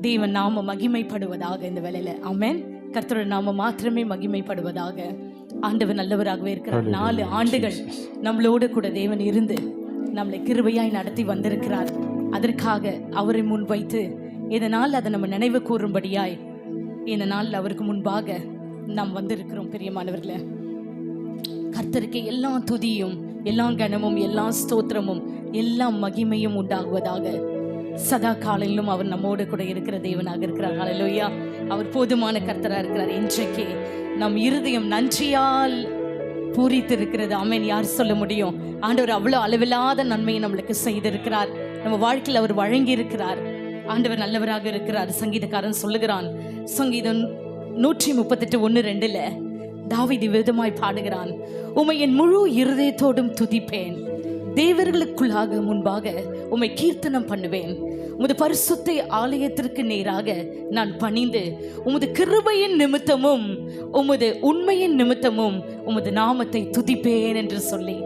தேவன் நாம மகிமைப்படுவதாக இந்த வேளையில. ஆமென். கர்த்தரோட நாம மாத்திரமே மகிமைப்படுவதாக. ஆண்டவர் நல்லவராகவே இருக்கிறார். நாலு ஆண்டுகள் நம்மளோடு கூட தேவன் இருந்து நம்மளை கிருபையாய் நடத்தி வந்திருக்கிறார். அதற்காக அவரை முன் வைத்து இதனால் அதை நம்ம நினைவு கூறும்படியாய் இந்த நாள் அவருக்கு முன்பாக நாம் வந்திருக்கிறோம் பிரியமானவர்களே. கர்த்தருக்கு எல்லா துதியும் எல்லா கனமும் எல்லா ஸ்தோத்திரமும் எல்லா மகிமையும் உண்டாகுவதாக சதா காலையிலும் அவர் நம்மோடு கூட இருக்கிற தேவனாக இருக்கிறார். அலையா அவர் போதுமான கர்த்தராக இருக்கிறார். இன்றைக்கு நம் இருதயம் நன்றியால் பூரித்திருக்கிறது. அமேன் யார் சொல்ல முடியும்? ஆண்டவர் அவ்வளோ அளவில்லாத நன்மையை நம்மளுக்கு செய்திருக்கிறார். நம்ம வாழ்க்கையில் அவர் வழங்கி இருக்கிறார் ஆண்டவர் நல்லவராக இருக்கிறார். சங்கீதக்காரன் சொல்லுகிறான். சங்கீதம் நூற்றி முப்பத்தெட்டு ஒன்று ரெண்டில் தாவிதி விதமாய் பாடுகிறான். உமை என் முழு இருதயத்தோடும் துதிப்பேன். தேவர்களுக்குள்ளாக முன்பாக உம்மை கீர்த்தனம் பண்ணுவேன். உமது பரிசுத்தை ஆலயத்திற்கு நேராக நான் பணிந்து உமது கிருபையின் நிமித்தமும் உமது உண்மையின் நிமித்தமும் உமது நாமத்தை துதிப்பேன் என்று சொல்லி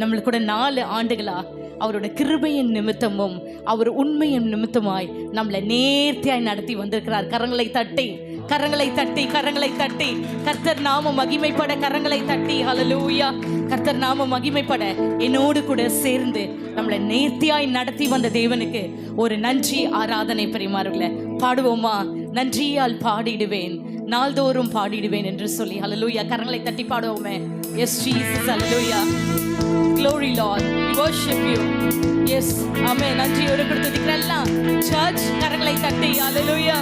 நம்மளுக்கு கூட நாலு ஆண்டுகளா அவரோட கிருபையின் நிமித்தமும் அவர் உண்மையின் நிமித்தமாய் நம்மளை நேர்த்தியாய் நடத்தி வந்திருக்கிறார். கரங்களை தட்டி கரங்களை தட்டி கரங்களை தட்டி. கர்த்தர் நாம மகிமைப்பட கரங்களை தட்டி. ஹலலூயா கர்த்தர் நாம மகிமைப்பட. என்னோடு கூட சேர்ந்து நம்மளை நேர்த்தியாய் நடத்தி வந்த தேவனுக்கு ஒரு நன்றி ஆராதனை பரிமாறுகளை. பாடுவோமா? நன்றியால் பாடிடுவேன். நாள்தோறும் பாடிடுவேன் என்று சொல்லி. ஹலலூயா கரங்களை தட்டி பாடுவோமே. Yes Jesus hallelujah glory lord we worship you yes amen நன்றியோடு கொடுத்ததுக்கெல்லாம் சர்ச் கரங்களை தட்டி ஹalleluya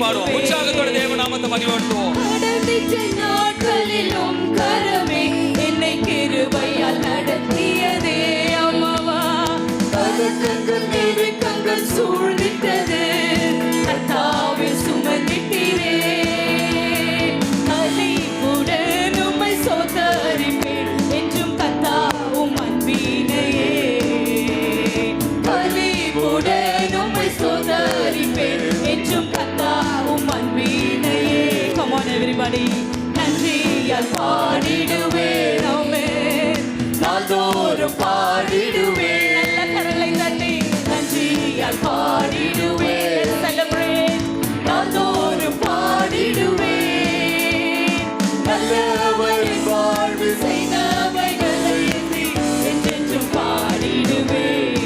பாடுவோம் உற்சாகத்தோட தேவ நாமத்தை மகிழ்வட்டுவோம் on everybody நன்றியால் பாடிடுவேன் ஆமென் நாள்தோறும் பாடிடுவே. நல்ல கரலை தட்டி நன்றியால் பாடிடுவே. செலிப்ரேட் நாள்தோறும் பாடிடுவே. நல்லவரின் வாழ்வு செய்தவைகளை எண்ணி என்றென்றும் பாடிடுவேன்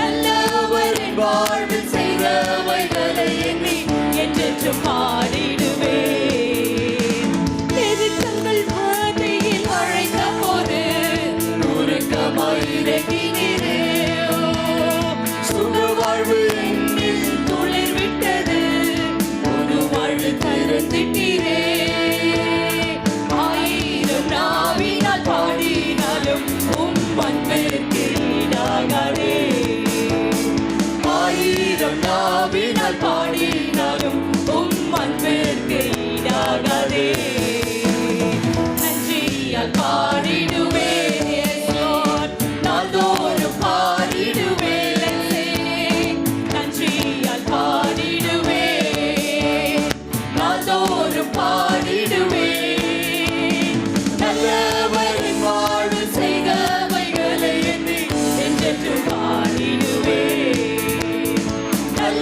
நல்லவரின் வாழ்வு செய்தவைகளை என்றென்றும் பாடிடுவேன்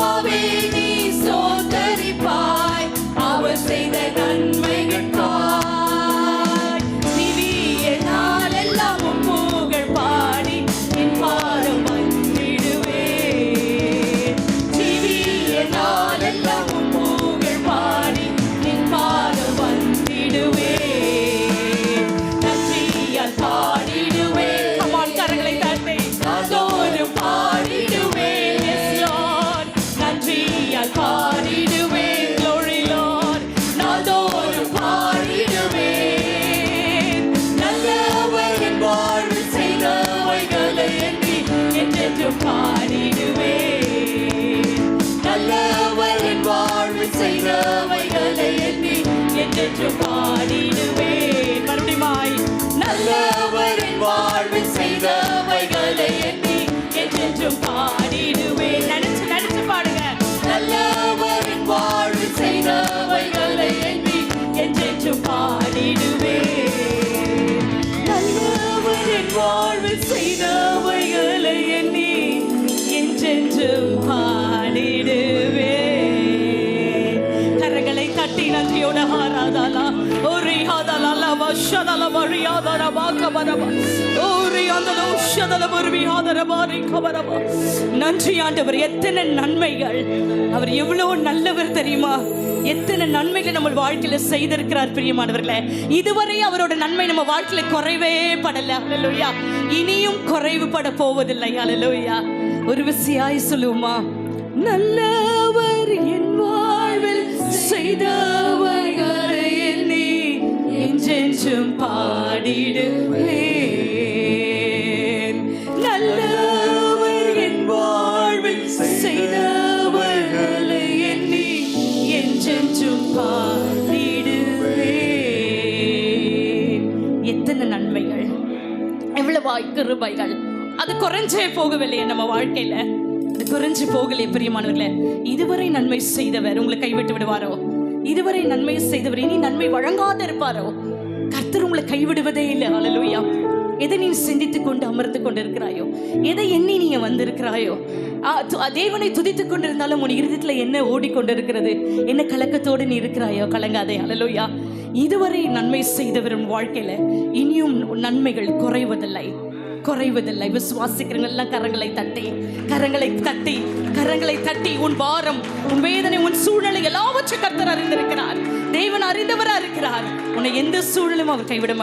bobby வாழ்வில் செய்தவைகளை நன்றியோட ஹாராதாலா ஓரி ஹாதாலா வஷதல வரியாதர பாக்கபரபா ஓரி அந்தல உஷதல வருவி பாரி கபரபா நன்றி ஆண்டவர் எத்தனை நன்மைகள். அவர் எவ்வளவு நல்லவர் தெரியுமா? எத்தனை நன்மைகள் நம்ம வாழ்க்கையில செய்திருக்கிறார் பிரியமானவர்களே. இதுவரை அவரோட நன்மை நம்ம வாழ்க்கையில குறைவே படல. அல்லேலூயா இனியும் குறைவுபட போவதில்லை. அல்லேலூயா ஒரு விசியாய் சொல்லுவோமா? நல்லவர் என் வாழ்வில் செய்தார் என்றும் பாடிடுவேன். நல்லவர் என் வாழ்வில் செய்தவர்களை எண்ணி என்றென்றும் பாடிடுவேன். எத்தனை நன்மைகள். எவ்வளவாய் கிருபைகள். அது குறைஞ்சே போகவில்லையே நம்ம வாழ்க்கையில. அது குறைஞ்சு போகலையே பிரியமானவர்களே. இதுவரை நன்மை செய்தவர் உங்களை கைவிட்டு விடுவாரோ? இதுவரை நன்மை செய்தவர் இனி நன்மை வழங்காத இருப்பாரோ கர்த்தர் உங்களை கைவிடுவதே இல்லை. அலலுயா எதை நீ சிந்தித்துக் கொண்டு அமர்ந்து கொண்டிருக்கிறாயோ? எதை எண்ணி நீ வந்திருக்கிறாயோ? ஆ, து- தேவனை துதித்துக் கொண்டிருந்தாலும் உன் இருதயத்தில் என்ன ஓடிக்கொண்டிருக்கிறது? என்ன கலக்கத்தோடு நீ இருக்கிறாயோ? கலங்காதே. அலலுயா இதுவரை நன்மை செய்தவரும் உன் வாழ்க்கையில இனியும் நன்மைகள் குறைவதில்லை. குறைவதில்லை. விசுவாசிக்கிறவங்கெல்லாம் கரங்களை தட்டி கரங்களை தட்டி கரங்களை தட்டி உன் பாரம் உன் வேதனை உன் சூழ்நிலை எல்லாவற்றையும் கர்த்தர் அறிந்திருக்கிறார். தேவன் அறிந்தவரா இருக்கிறார். உன்னை எந்த சூழலும் அவர் கைவிட மாட்டார்.